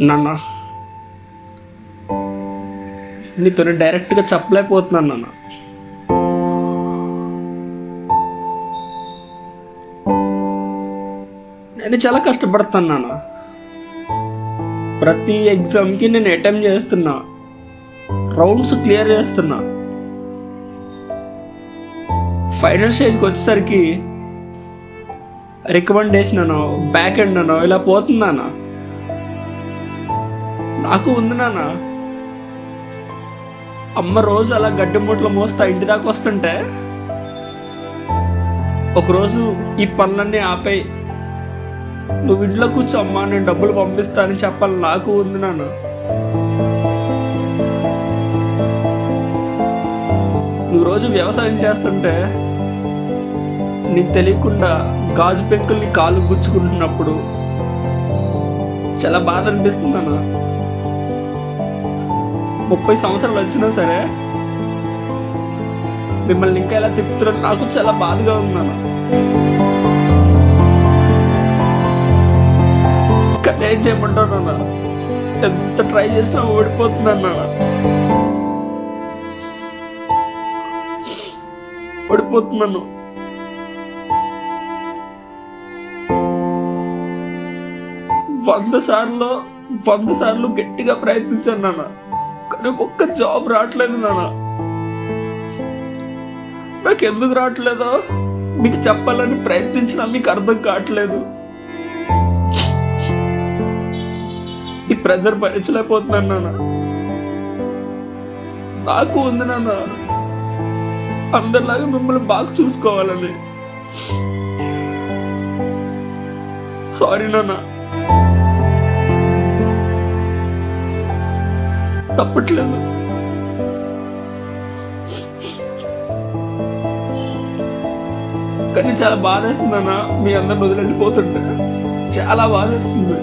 నాన్న. నీతో డైరెక్ట్గా చెప్పలేకపోతున్నాను నాన్న. నేను చాలా కష్టపడుతాను నాన్న. ప్రతి ఎగ్జామ్కి నేను అటెంప్ట్ చేస్తున్నా. రౌండ్స్ క్లియర్ చేస్తున్నా. ఫైనల్ స్టేజ్కి వచ్చేసరికి రికమెండేషన్ అనో బ్యాక్ ఎండ్ అనో ఇలా పోతుందానా నాకు ఉంది నాన్న. అమ్మ రోజు అలా గడ్డి మూటలు మోస్తా ఇంటి దాకా వస్తుంటే ఒకరోజు ఈ పనులన్నీ ఆపేయి. నువ్వు ఇంట్లో కూర్చో అమ్మా నేను డబ్బులు పంపిస్తానని చెప్పాలి. నాకు ఉంది నాన్న. నువ్వు రోజు వ్యవసాయం చేస్తుంటే నీకు తెలియకుండా గాజు పెంకుల్ని కాలు గుచ్చుకుంటున్నప్పుడు చాలా బాధ అనిపిస్తుంది అన్న ముప్పై సంవత్సరాలు వచ్చినా సరే మిమ్మల్ని ఇంకా ఎలా తిప్పుతున్నారు నాకు చాలా బాధగా ఉన్నాను కానీ ఏం చేయమంటాను నాన్న? ఎంత ట్రై చేసినా ఓడిపోతున్నాను నాన్న. ఓడిపోతున్నాను. వంద సార్లు వంద సార్లు గట్టిగా ప్రయత్నించాను నాన్న. నాకు ఒక్క జాబ్ రావట్లేదు నాన్న. నాకు ఎందుకు రావట్లేదో? మీకు చెప్పాలని ప్రయత్నించినా మీకు అర్థం కావట్లేదు. ఈ ప్రెజర్ భరించలేకపోతున్నాను నాన్న. నాకు ఉంది నాన్న. అందరిలాగా మిమ్మల్ని బాగా చూసుకోవాలని. సారీ నాన్న. తప్పట్లేదు. కానీ చాలా బాధేస్తుంది అన్న మీ అందరిని వదిలి వెళ్ళిపోతుంటే. చాలా బాధేస్తుంది.